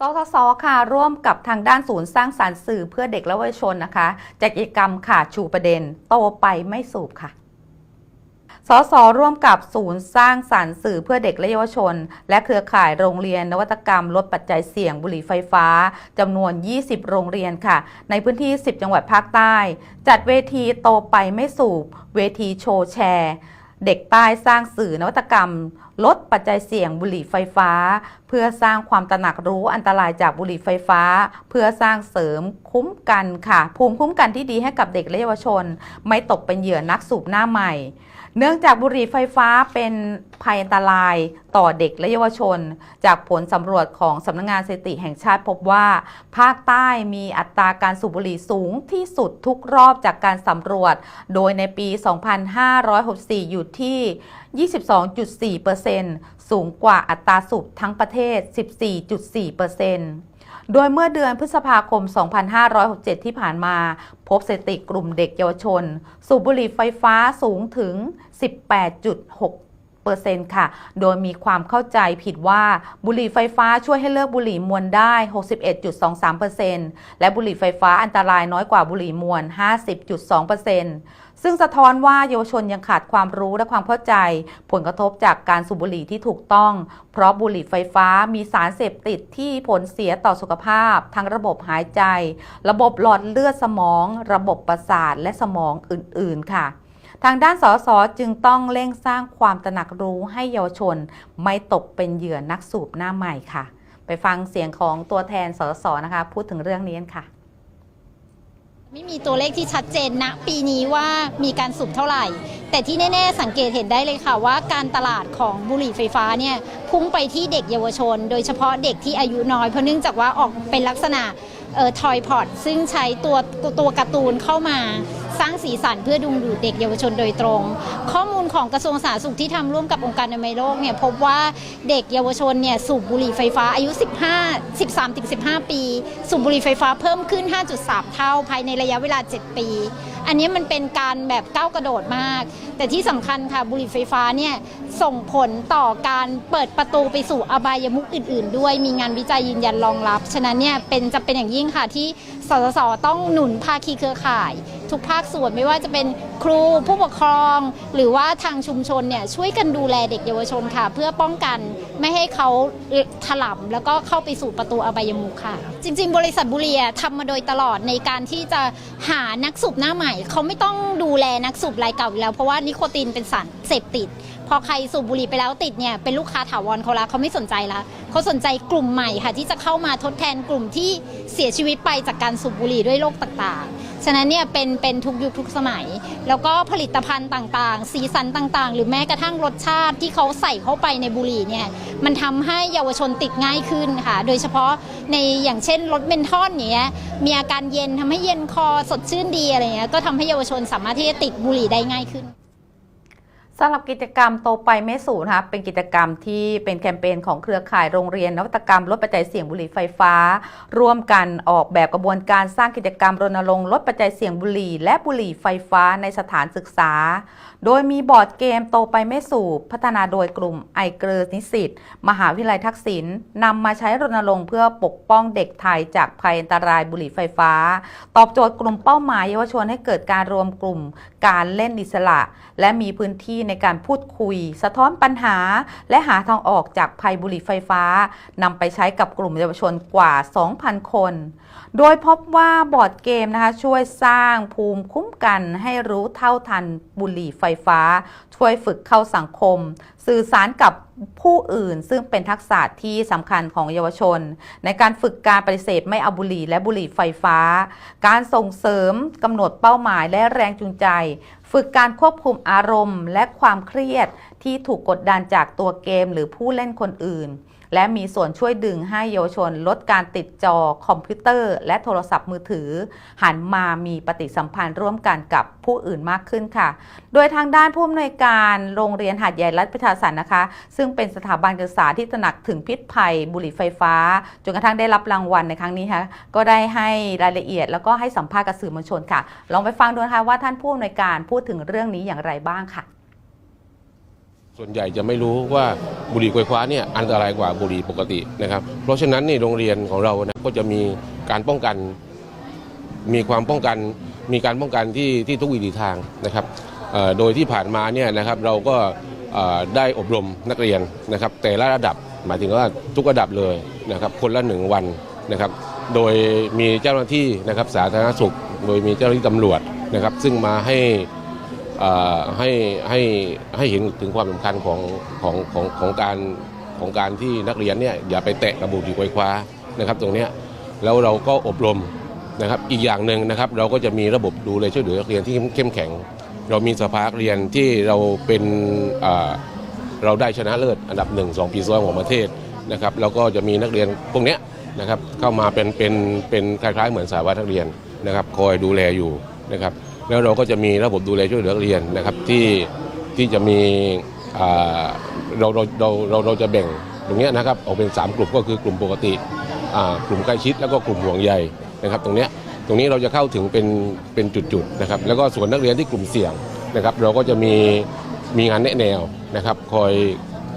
สทศค่ะร่วมกับทางด้านศูนย์สร้างสารรค์สื่อเพื่อเด็กและเยาวชนนะคะจัดกิจกรรมค่ะชูประเด็น โตไปไม่สูบค่ะสสร่วมกับศูนย์สร้างสรรค์สื่อเพื่อเด็กและเยาวชน และเครือข่ายโรงเรียนนวัตกรรมลดปัจจัยเสี่ยงบุหรี่ไฟฟ้าจำนวน 20 โรงเรียนค่ะ ในพื้นที่ 10 จังหวัดภาคใต้ จัดเวทีโตไปไม่สูบ เวทีโชว์แชร์ เด็กใต้สร้างสื่อนวัตกรรม ลดปัจจัยเสี่ยงบุหรี่ไฟฟ้า เพื่อสร้างความตระหนักรู้อันตรายจากบุหรี่ไฟฟ้า เพื่อสร้างเสริมคุ้มกันค่ะ ภูมิคุ้มกันที่ดีให้กับเด็กและเยาวชน ไม่ตกเป็นเหยื่อนักสูบหน้าใหม่ เนื่องจากบุหรี่ไฟฟ้าเป็นภัยอันตรายต่อเด็กและเยาวชน จากผลสำรวจของสำนักงงานสถิติแห่งชาติพบว่า ภาคใต้มีอัตราการสูบบุหรี่สูงที่สุดทุกรอบจากการสำรวจ โดยในปี 2564 อยู่ที่ 22.4%สูงกว่าอัตราสูบทั้งประเทศ 14.4%โดยเมื่อเดือนพฤษภาคม 2567 ที่ผ่านมา พบสถิติกลุ่มเด็กเยาวชน สูบบุหรี่ไฟฟ้าสูงถึง 18.6เปอร์เซ็นต์ค่ะ โดยมีความเข้าใจผิดว่าบุหรี่ไฟฟ้าช่วยให้เลิกบุหรี่มวลได้ 61.23%และบุหรี่ไฟฟ้าอันตรายน้อยกว่าบุหรี่มวล 50.2% ซึ่งสะท้อนว่าเยาวชนยังขาดความรู้และความเข้าใจ ผลกระทบจากการสูบบุหรี่ที่ถูกต้อง เพราะบุหรี่ไฟฟ้ามีสารเสพติดที่ผลเสียต่อสุขภาพ ทั้งระบบหายใจ ระบบหลอดเลือดสมอง ระบบประสาทและสมองอื่น ๆ ค่ะทางด้านสสจึงต้องเร่งสร้างความตระหนักรู้ให้เยาวชน ไม่ตกเป็นเหยื่อนักสูบหน้าใหม่ค่ะ ไปฟังเสียงของตัวแทนสสนะคะ พูดถึงเรื่องนี้กันค่ะ ไม่มีตัวเลขที่ชัดเจนณปีนี้ว่ามีการสูบเท่าไหร่ แต่ที่แน่ ๆ สังเกตเห็นได้เลยค่ะว่าการตลาดของบุหรี่ไฟฟ้าเนี่ยพุ่งไปที่เด็กเยาวชน โดยเฉพาะเด็กที่อายุน้อยเพราะเนื่องจากว่าออกเป็นลักษณะเอ่อทอยพอดซึ่งใช้ตัวตัวการ์ตูนเข้ามา สร้างสีสันเพื่อดึงดูดเด็กเยาวชนโดยตรง ข้อมูลของกระทรวงสาธารณสุขที่ทำร่วมกับองค์การอนามัยโลกเนี่ยพบว่าเด็กเยาวชนเนี่ยสูบบุหรี่ไฟฟ้าอายุ 15 13-15 ปี สูบบุหรี่ไฟฟ้าเพิ่มขึ้น 5.3 เท่าภายในระยะเวลา 7 ปี อันนี้มันเป็นการแบบก้าวกระโดดมาก แต่ที่สำคัญค่ะบุหรี่ไฟฟ้าเนี่ยส่งผลต่อการเปิดประตูไปสู่อบายมุขอื่น ๆ ด้วยมีงานวิจัยยืนยันรองรับ ฉะนั้นเนี่ยเป็นจะเป็นอย่างยิ่งค่ะที่สสสต้องหนุนภาคีเครือข่าย ทุกภาคส่วนไม่ว่าจะเป็นครูผู้ปกครอง หรือว่าทางชุมชนเนี่ยช่วยกันดูแลเด็กเยาวชนค่ะ เพื่อป้องกันไม่ให้เขาถล่มแล้วก็เข้าไปสู่ประตูอบายมุขค่ะ จริง ๆ บริษัทบุรี่อะทำมาโดยตลอดในการที่จะหานักสูบหน้าใหม่ เขาไม่ต้องดูแลนักสูบรายเก่าอยู่แล้ว เพราะว่านิโคตินเป็นสารเสพติดพอใครสูบบุหรี่ไปแล้วติดเนี่ยเป็นลูกค้าถาวรเขาละเขาไม่สนใจละเขาสนใจกลุ่มใหม่ค่ะ ที่จะเข้ามาทดแทนกลุ่มที่เสียชีวิตไปจากการสูบบุหรี่ด้วยโรคต่างๆ ฉะนั้นเนี่ยเป็นเป็นทุกยุคทุกสมัย แล้วก็ผลิตภัณฑ์ต่างๆ สีสันต่างๆ หรือแม้กระทั่งรสชาติที่เขาใส่เข้าไปในบุหรี่เนี่ยมันทำให้เยาวชนติดง่ายขึ้นค่ะ โดยเฉพาะในอย่างเช่นรสเมนทอนเนี้ยมีอาการเย็นทำให้เย็นคอสดชื่นดีอะไรเงี้ยก็ทำให้เยาวชนสามารถที่จะติดบุหรี่ได้ง่ายขึ้น สำหรับกิจกรรมโตไปไม่สูญนะคะเป็นกิจกรรมที่เป็นแคมเปญของเครือข่ายโรงเรียน นวัตกรรมลดปัจจัยเสี่ยงบุหรี่ไฟฟ้า ร่วมกันออกแบบกระบวนการสร้างกิจกรรมรณรงค์ลดปัจจัยเสี่ยงบุหรี่ และบุหรี่ไฟฟ้าในสถานศึกษา โดยมีบอร์ดเกมโตไปไม่สูบพัฒนาโดยกลุ่มไอเกอร์นิสิตมหาวิทยาลัยทักษิณนำมาใช้รณรงค์เพื่อปกป้องเด็กไทยจากภัยอันตรายบุหรี่ไฟฟ้า ตอบโจทย์กลุ่มเป้าหมายเยาวชนให้เกิดการรวมกลุ่มการเล่นอิสระ และมีพื้นที่ในการพูดคุย สะท้อนปัญหา และหาทางออกจากภัยบุหรี่ไฟฟ้านำไปใช้กับกลุ่มเยาวชนกว่า 2,000 คน โดยพบว่าบอร์ดเกมนะคะช่วยสร้างภูมิคุ้มกันให้รู้เท่าทันบุหรี่ไฟฟ้า ช่วยฝึกเข้าสังคม สื่อสารกับผู้อื่นซึ่งเป็นทักษะที่สำคัญของเยาวชน ในการฝึกการปฏิเสธไม่เอาบุหรี่และบุหรี่ไฟฟ้า การส่งเสริมกำหนดเป้าหมายและแรงจูงใจ ฝึกการควบคุมอารมณ์ และความเครียดที่ถูกกดดันจากตัวเกมหรือผู้เล่นคนอื่น และมีส่วนช่วยดึงให้เยาวชน ลดการติดจอคอมพิวเตอร์ และโทรศัพท์มือถือ หันมามีปฏิสัมพันธ์ร่วมกันกับผู้อื่นมากขึ้นค่ะ โดยทางด้านผู้อำนวยการโรงเรียนหาดใหญ่รัฐประชาสันนะคะ ซึ่งเป็นสถาบันการศึกษาที่ตระหนักถึงพิษภัย บุหรี่ไฟฟ้า จนกระทั่งได้รับรางวัลในครั้งนี้ค่ะก็ได้ให้รายละเอียด แล้วก็ให้สัมภาษณ์กับสื่อมวลชนค่ะ ลองไปฟังดูนะคะว่าท่านผู้อำนวยการพูดถึงเรื่องนี้อย่างไรบ้างค่ะ ส่วนใหญ่จะไม่รู้ว่าบุหรี่ไฟฟ้าเนี่ยอันตรายกว่าบุหรี่ปกตินะครับ เพราะฉะนั้นนี่โรงเรียนของเรานะก็จะมีการป้องกัน มีความป้องกัน มีการป้องกันที่ที่ทุกวิถีทางนะครับโดยที่ผ่านมาเนี่ยนะครับเราก็ได้อบรมนักเรียนนะครับ แต่ละระดับหมายถึงว่าทุกระดับเลยนะครับ คนละหนึ่งวันนะครับ โดยมีเจ้าหน้าที่นะครับสาธารณสุข โดยมีเจ้าหน้าที่ตำรวจนะครับ ซึ่งมาให้ ให้ให้ให้เห็นถึงความสำคัญของของของของการของการที่นักเรียนเนี่ยอย่าไปแตะกระบุหรี่ไฟฟ้านะครับตรงนี้แล้วเราก็อบรมนะครับอีกอย่างหนึ่งนะครับเราก็จะมีระบบดูแลช่วยเหลือนักเรียนที่เข้มแข็ง เรามีสภาเรียนที่เราเป็นเราได้ชนะเลิศอันดับหนึ่งสองปีซ้อนของประเทศนะครับแล้วก็จะมีนักเรียนพวกนี้นะครับเข้ามาเป็นเป็นเป็นคล้ายๆ เหมือนสายวัดนักเรียนนะครับคอยดูแลอยู่นะครับ แล้วเราก็จะมีระบบดูแลช่วยเหลือเรียนนะครับที่ที่จะมีเราเราเราเราเราจะแบ่งตรงนี้นะครับออกเป็น 3 กลุ่มก็คือกลุ่มปกติกลุ่มใกล้ชิดแล้วก็กลุ่มห่วงใยนะครับ ตรงนี้ตรงนี้เราจะเข้าถึงเป็นเป็นจุดๆนะครับแล้วก็ส่วนนักเรียนที่กลุ่มเสี่ยงนะครับ เราก็จะมีมีงานแนะแนวนะครับคอย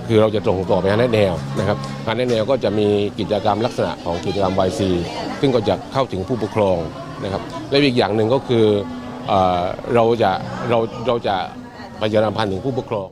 คือเราจะส่งต่อไปงานแนะแนวนะครับงานแนะแนวก็จะมีกิจกรรมลักษณะของกิจกรรม YC ซึ่งก็จะเข้าถึงผู้ปกครองนะครับและอีกอย่างหนึ่งก็คือ เราจะเราเราจะประชาสัมพันธ์ถึงผู้ปกครอง